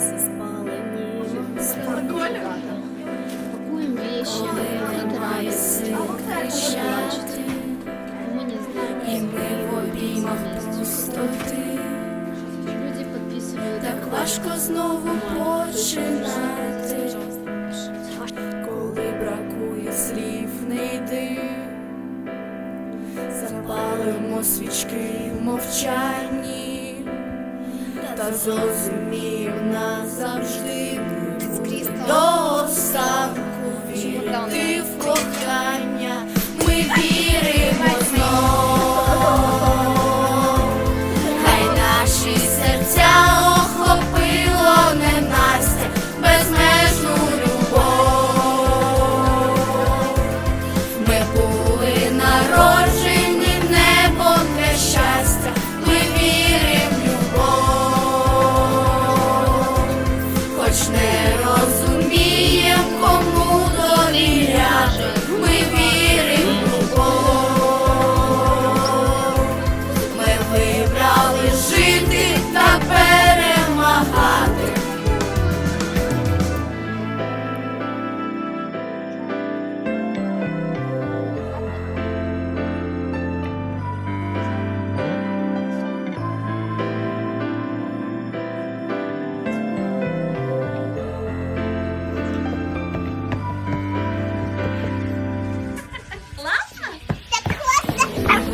все спалені. Пакуємо вещи, вытираемся, кричать. Мы в обіймах пустоти. Люди підписують. Так важко знову починати. Коли бракує слів, не йди. Запалимо свічки в мовчанні зрозумів назавжди. Скрізь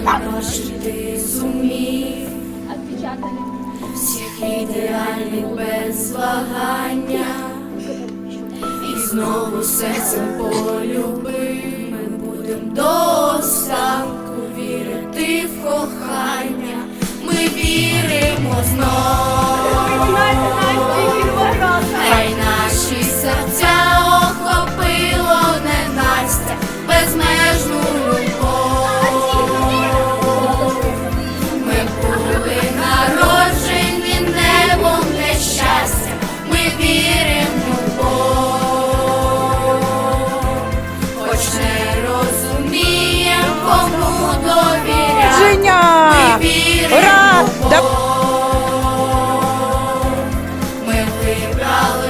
Тож зумів всіх ідеальних без вагання і знову серцем полюби ми будем до.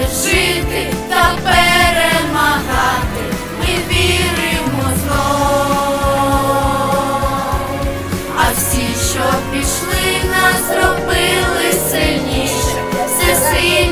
жити та перемагати, ми віримо знов, а всі, що пішли, нас зробили сильніше, все сильніше.